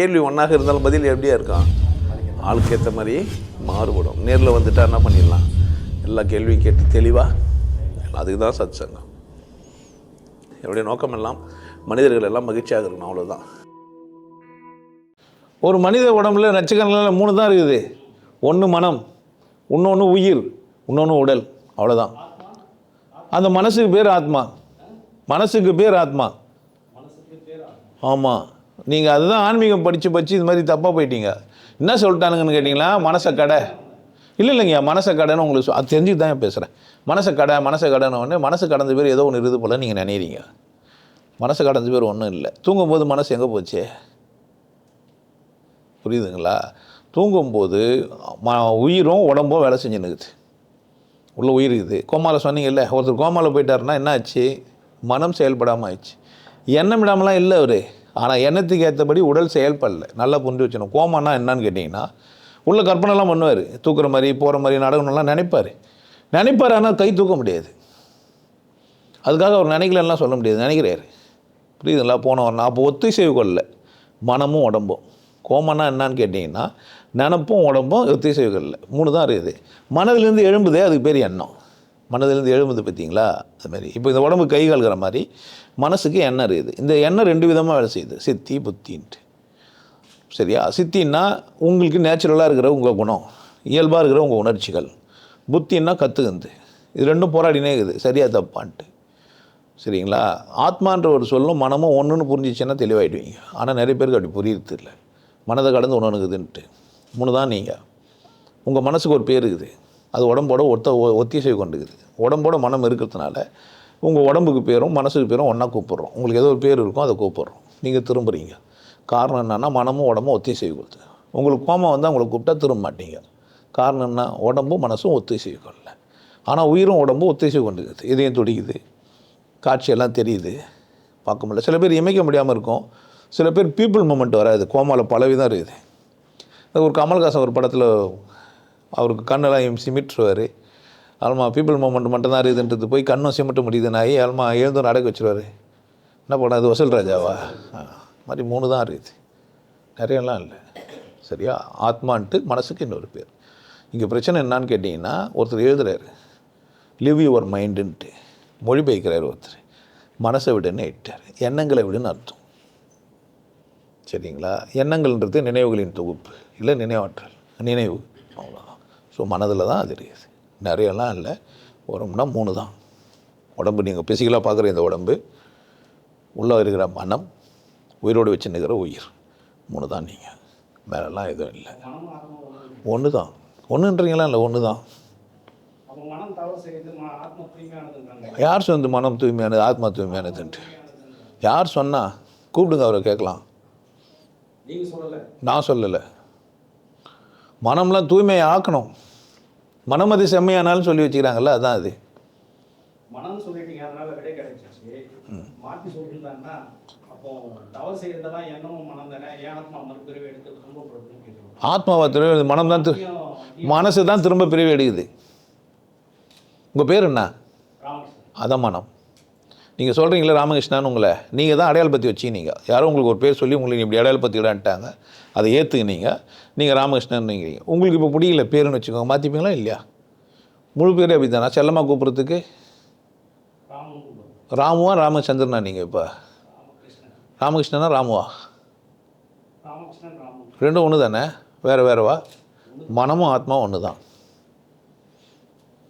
கேள்வி ஒன்றாக இருந்தாலும் பதில் எப்படியா இருக்கான் ஆளுக்கு ஏற்ற மாதிரி மாறுபடும். நேரில் வந்துட்டா என்ன பண்ணிடலாம்? எல்லா கேள்வியும் கேட்டு தெளிவாக அதுக்கு தான் சத் சங்கம் என்னுடைய நோக்கம் எல்லாம் மனிதர்கள் எல்லாம் மகிழ்ச்சியாக இருக்கணும் அவ்வளோதான் ஒரு மனித உடம்புல நச்சுக்கரணங்கள் மூணு தான் இருக்குது. ஒன்று மனம் இன்னொன்று உயிர் இன்னொன்று உடல் அவ்வளோதான் அந்த மனசுக்கு பேர் ஆத்மா. மனசுக்கு பேர் ஆத்மா. ஆமாம் நீங்கள் அதுதான் ஆன்மீகம் படித்து படித்து இது மாதிரி தப்பாக போயிட்டீங்க. என்ன சொல்லிட்டானுங்கன்னு கேட்டிங்களா? மனசை கடை. இல்லை இல்லைங்க. மனசை கடைன்னு உங்களுக்கு அது தெரிஞ்சு தான் பேசுகிறேன் மனசை கடை மனசை கடைன்னு ஒன்று மனசு கடந்த பேர் ஏதோ ஒன்று இருக்குது போல் நீங்கள் நினைக்கிறீங்க. மனசு கடந்த பேர் ஒன்றும் இல்லை. தூங்கும்போது மனசு எங்கே போச்சு? புரியுதுங்களா? தூங்கும்போது ம உயிரும் உடம்பும் வேலை செஞ்சுன்னுக்குது உள்ள உயிர் இருக்குது. கோமாவில் சொன்னீங்கல்ல ஒருத்தர் கோமாவில் போயிட்டாருன்னா என்ன ஆச்சு மனம் செயல்படாமல் ஆயிடுச்சு. எண்ணம் விடாமலாம் இல்லை அவர். ஆனால் எண்ணத்துக்கு ஏற்றபடி உடல் செயல்படல. நல்லா புரிஞ்சு வச்சணும் கோமானா என்னன்னு கேட்டிங்கன்னா உள்ள கற்பனைலாம் பண்ணுவார். தூக்குற மாதிரி போகிற மாதிரி நடக்கணும்லாம் நினைப்பார். நினைப்பார் ஆனால் கை தூக்க முடியாது. அதுக்காக அவர் நினைக்கலன்னா சொல்ல முடியாது. நினைக்கிறாரு. புரியுதுங்களா? போனவர் அப்போ ஒத்திசைவு கொள்ளல மனமும் உடம்பும். கோமனா என்னன்னு கேட்டிங்கன்னா நினப்பும் உடம்பும் ஒத்திசைவு கொள்ளல மூணு தான் இருக்குது. மனதிலேருந்து எழும்புதே அதுக்கு பேர் எண்ணம். மனதிலேருந்து எழும்புது பார்த்தீங்களா? அது மாதிரி. இப்போ இந்த உடம்பு கை கால்கிற மாதிரி மனசுக்கு எண்ணம் இருக்குது இந்த எண்ணம் ரெண்டு விதமாக வேலை செய்யுது. சித்தி புத்தின்ட்டு. சரியா? சித்தின்னா உங்களுக்கு நேச்சுரலாக இருக்கிற உங்கள் குணம். இயல்பாக இருக்கிற உங்கள் உணர்ச்சிகள். புத்தின்னா கற்றுக்குந்து இது ரெண்டும் போராடினே இருக்குது. சரியா தப்பான்ட்டு. சரிங்களா? ஆத்மான்ற ஒரு சொல்லும் மனமும் ஒன்றுன்னு புரிஞ்சிச்சுன்னா தெளிவாயிடுவீங்க. ஆனால் நிறைய பேருக்கு அப்படி புரியுறது இல்லை மனதை கடந்து ஒன்றுக்குதுன்ட்டு மூணு தான் நீங்கள் உங்கள் மனசுக்கு ஒரு பேர் இருக்குது. அது உடம்போட ஒத்த ஒத்திசை கொண்டுக்குது. உடம்போட மனம் இருக்கிறதுனால உங்கள் உடம்புக்கு பேரும் மனசுக்கு பேரும் ஒன்றா கூப்பிட்றோம். உங்களுக்கு ஏதோ ஒரு பேர் இருக்கும் அதை கூப்பிட்றோம். நீங்கள் திரும்புறீங்க. காரணம் என்னென்னா மனமும் உடம்பும் ஒத்திசைவு கொடுத்து உங்களுக்கு கோமம் வந்து அவங்கள கூப்பிட்டா திரும்ப மாட்டீங்க. காரணம் என்ன? உடம்பும் மனசும் ஒத்திசைவு கொள்ளல. ஆனால் உயிரும் உடம்பும் ஒத்திசைவு கொண்டுக்குது. இதயம் துடிக்குது. காட்சியெல்லாம் தெரியுது. பார்க்க முடியல. சில பேர் இமைக்க முடியாமல் இருக்கும். சில பேர் பீப்புள் மூமெண்ட் வராது. கோமாவில் பலவிதம் இருக்குது. அது ஒரு கமல்ஹாசன் ஒரு படத்தில் அவருக்கு கண்ணெல்லாம் சிமிட்டுருவார். ஆல்மா பீப்புள் மூமெண்ட் மட்டும் தான் இருக்குதுன்றது போய் கண்ணும் சிமிட்ட முடியுதுனாயி ஆல்மா எழுந்தும் நடக்க வச்சுருவாரு. என்ன படம் அது வசூல் ராஜாவா? மாதிரி மூணு தான் இருக்குது நிறையலாம் இல்லை. சரியா? ஆத்மான்ட்டு மனசுக்கு இன்னொரு பேர். இங்கே பிரச்சனை என்னான்னு கேட்டிங்கன்னா ஒருத்தர் எழுதுறாரு. லிவ் யுவர் மைண்டுன்ட்டு மொழிபெயர்க்கிறார் ஒருத்தர். மனசை விடுன்னு இட்டார் எண்ணங்களை விடுன்னு அர்த்தம். சரிங்களா? எண்ணங்கள்ன்றது நினைவுகளின் தொகுப்பு. இல்லை நினைவாற்றல். நினைவு. அவ்வளோதான் ஸோ மனதில் தான் அது இருக்குது. நிறையலாம் இல்லை. உடம்புனா மூணு தான். உடம்பு நீங்கள் பிசிக்கலாக பார்க்குற இந்த உடம்பு உள்ளே இருக்கிற மனம் உயிரோடு வச்சு நிற்கிற உயிர். மூணு தான் நீங்கள். வேறெல்லாம் எதுவும் இல்லை. ஒன்று தான். ஒன்றுன்றீங்களா இல்லை ஒன்று தான்? யார் சொந்த மனம் தூய்மையானது ஆத்மா தூய்மையானதுன்ட்டு? யார் சொன்னா? கூப்பிடுங்க அவரை கேட்கலாம். நான் சொல்லலை. மனம்லாம் தூய்மையை ஆக்கணும். மனம் அது செம்மையானாலும் சொல்லி வச்சுக்கிறாங்கல்ல அதான் அது. மனம் சொல்லிட்டீங்க அதனால விடை கிடைச்சிச்சு மாற்றி சொல்லியிருந்தாங்கன்னா அப்போ தவறு செய்யறதெல்லாம் எண்ணமும் மனம் தானே? ஏன் ஆத்மா மறுபிரிவு எடுத்து துன்பப்படுதுன்னு கேட்குறோம் ஆத்மாவை திரும்ப மனம் தான் மனசு தான் திரும்ப பிரிவு எடுக்குது. உங்கள் பேர் என்ன? அதான் மனம். நீங்கள் சொல்கிறீங்களே ராமகிருஷ்ணான்னு உங்களை. நீங்கள் தான் அடையாளப்படுத்தி வச்சுக்கினீங்க யாரும் உங்களுக்கு ஒரு பேர் சொல்லி உங்களுக்கு இப்படி அடையாளப்படுத்திக்கிடான்ட்டாங்க அதை ஏற்றுக்கினீங்க நீங்கள் ராமகிருஷ்ணன்னுங்கிறீங்க. உங்களுக்கு இப்போ பிடிக்கல பேருன்னு வச்சுக்கோங்க. மாற்றிப்பீங்களா இல்லையா? முழு பேரே அப்படி தானே செல்லமாக கூப்பிட்றதுக்கு? ராமுவா ராமச்சந்திரனா நீங்கள் இப்போ? ராமகிருஷ்ணனா ராமுவா? ரெண்டும் ஒன்று தானே வேறு வேறவா? மனமும் ஆத்மா ஒன்று தான்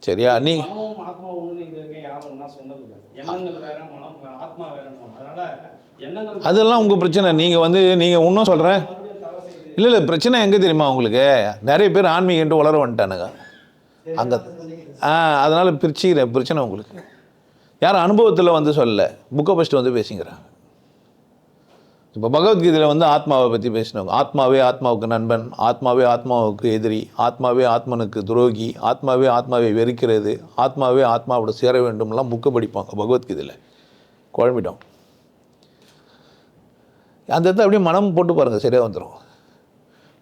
சரியா? நீ யாரும் அதெல்லாம் உங்கள் பிரச்சனை. நீங்கள் வந்து நீங்கள் இன்னும் சொல்கிறேன் இல்லை இல்லை பிரச்சனை எங்கே தெரியுமா உங்களுக்கு? நிறைய பேர் ஆன்மீகன்ட்டு வளர வந்துட்டானுங்க. அங்கே ஆ அதனால் பிரிச்சுக்கிறேன் பிரச்சனை உங்களுக்கு. யார் அனுபவத்தில் வந்து சொல்லல. புக்கை ஃபஸ்ட்டு வந்து பேசிக்கிறாங்க இப்போ பகவத்கீதையில் வந்து ஆத்மாவை பற்றி பேசினவங்க. ஆத்மாவே ஆத்மாவுக்கு நண்பன் ஆத்மாவே ஆத்மாவுக்கு எதிரி ஆத்மாவே ஆத்மனுக்கு துரோகி ஆத்மாவே ஆத்மாவை வெறுக்கிறது ஆத்மாவே ஆத்மாவோட சேர வேண்டும்லாம் புக்கு படிப்பாங்க பகவத்கீதையில். குழம்பிட்டோம். அந்த இடத்துல அப்படியே மனம் போட்டு பாருங்கள் சரியாக வந்துடும்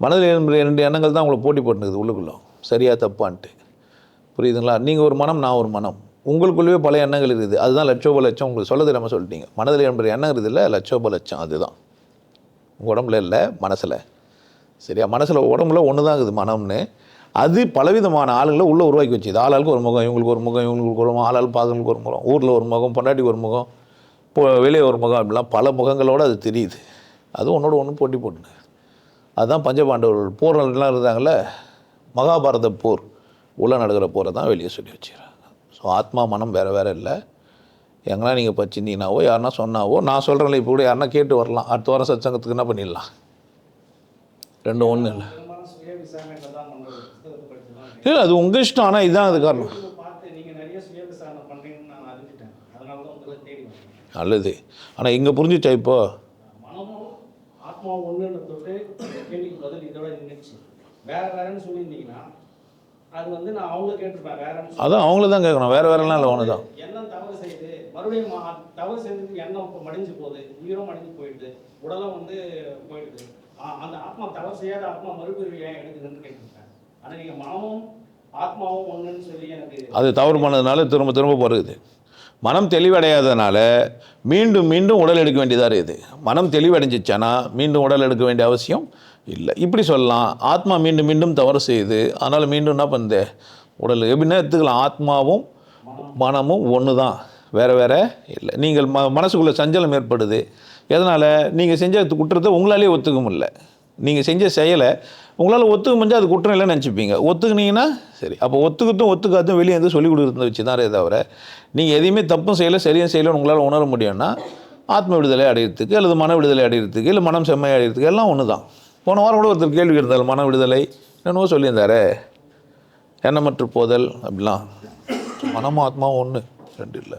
மனதில் இரண்டு ரெண்டு எண்ணங்கள் தான் உங்களை போட்டி போட்டுனுக்குது உள்ளுக்குள்ளே. சரியாக தப்பான்ட்டு. புரியுதுங்களா? நீங்கள் ஒரு மனம் நான் ஒரு மனம். உங்களுக்குள்ளேயே பல எண்ணங்கள் இருக்குது. அதுதான் லட்சோப லட்சம். உங்களுக்கு சொல்ல தெரியாமல் சொல்லிட்டீங்க. மனதில் என்பது எண்ணம் இருக்குது இல்லை லட்சோப லட்சம். அதுதான். உங்கள் உடம்புல இல்லை மனசில். சரியா? மனசில் உடம்புல ஒன்று தான் இருக்குது மனம்னு. அது பலவிதமான ஆளுங்களை உள்ளே உருவாக்கி வச்சுது. ஆளாளுக்கு ஒரு முகம் இவங்களுக்கு ஒரு முகம் இவங்களுக்கு ஒரு முகம் ஆளாள் பாதங்களுக்கு ஒரு முகம் ஊரில் ஒரு முகம் பொண்டாட்டிக்கு ஒரு முகம் இப்போ வெளியே ஒரு முகம் அப்படிலாம் பல முகங்களோடு அது தெரியுது. அது ஒன்றோட ஒன்று போட்டி போட்டுங்க. அதுதான் பஞ்சபாண்டவர்கள் போர்கள்லாம் இருந்தாங்கள்ல மகாபாரத போர். உள்ளே நடக்கிற போரை தான் வெளியே சொல்லி வச்சுக்கிறேன் ஸோ ஆத்மா மனம் வேறு வேறு இல்லை. எங்கன்னா நீங்கள் பச்சிருந்தீங்கனாவோ யாருன்னா சொன்னாவோ நான் சொல்கிறேன்ல இப்போ கூட யாருன்னா கேட்டு வரலாம். அடுத்த வாரம் சத்சங்கத்துக்கு என்ன பண்ணிடலாம்? ரெண்டும் ஒன்றும் இல்லை. இல்லை அது உங்கள் இஷ்டம் ஆனால் இதுதான் அது காரணம். நல்லது. ஆனால் இங்கே புரிஞ்சுச்சா இப்போ? மனமும் ஆத்மாவும் ஒன்றுன்னு கேள்விக்கு பதில் இதோட நின்றுச்சு வேற வேறன்னு சொல்லியிருந்தீங்கன்னா அது வந்து நான் அவங்க கேட்டிருப்பேன் வேறன்னு அதான் அவங்கள தான் கேட்கணும். வேறு வேறெல்லாம் இல்லை ஒன்று தான் எண்ணம் தவறு செய்யுது மறுபடியும் தவறு செய்ததுக்கு எண்ணம் இப்போ மடிஞ்சு போகுது உயிரும் மடிஞ்சு போயிடுது உடலும் வந்து போயிடுது. அந்த ஆத்மா தவறு செய்யாத ஆத்மா மறுபிறவி ஏன் எடுக்குதுன்னு கேட்டிருப்பேன். ஆனால் நீங்கள் மனமும் ஆத்மாவும் ஒன்றுன்னு சொல்லி எனக்கு அது தவறு பண்ணதுனால திரும்ப திரும்ப வருது மனம் தெளிவடையாதனால மீண்டும் மீண்டும் உடல் எடுக்க வேண்டியதாக இருக்குது. மனம் தெளிவடைஞ்சிச்சானா மீண்டும் உடல் எடுக்க வேண்டிய அவசியம் இல்லை. இப்படி சொல்லலாம். ஆத்மா மீண்டும் மீண்டும் தவறு செய்யுது அதனால் மீண்டும் என்ன பண்ணுது உடல் எப்படின்னா எடுத்துக்கலாம். ஆத்மாவும் மனமும் ஒன்று தான் வேறு வேறு இல்லை. நீங்கள் ம மனசுக்குள்ளே சஞ்சலம் ஏற்படுது. எதனால்? நீங்கள் செஞ்ச குற்றத்தை உங்களாலே ஒத்துக்க முடியல. நீங்கள் செஞ்ச செயலை உங்களால் ஒத்துக்க முடிஞ்சால் அது குற்றம் இல்லைன்னு நினச்சிப்பீங்க. ஒத்துக்குனீங்கன்னா சரி. அப்போ ஒத்துக்கட்டும் ஒத்துக்காதும் வெளியே வந்து சொல்லிக் கொடுக்குறத வச்சு தான் தவிர நீங்கள் எதையுமே தப்பும் செய்யலை சரியும் செய்யலைன்னு உங்களால் உணர முடியும்னா ஆத்ம விடுதலை அடையிறதுக்கு அல்லது மன விடுதலை அடையிறதுக்கு இல்லை மனம் செம்மை அடையிறதுக்கு எல்லாம் ஒன்று தான். போன வாரம் கூட ஒருத்தர் கேள்வி இருந்தால் மன விடுதலை என்னவோ சொல்லியிருந்தாரே. எண்ணமற்று போதல் அப்படிலாம். மனமும் ஆத்மாவும் ஒன்று ரெண்டு இல்லை.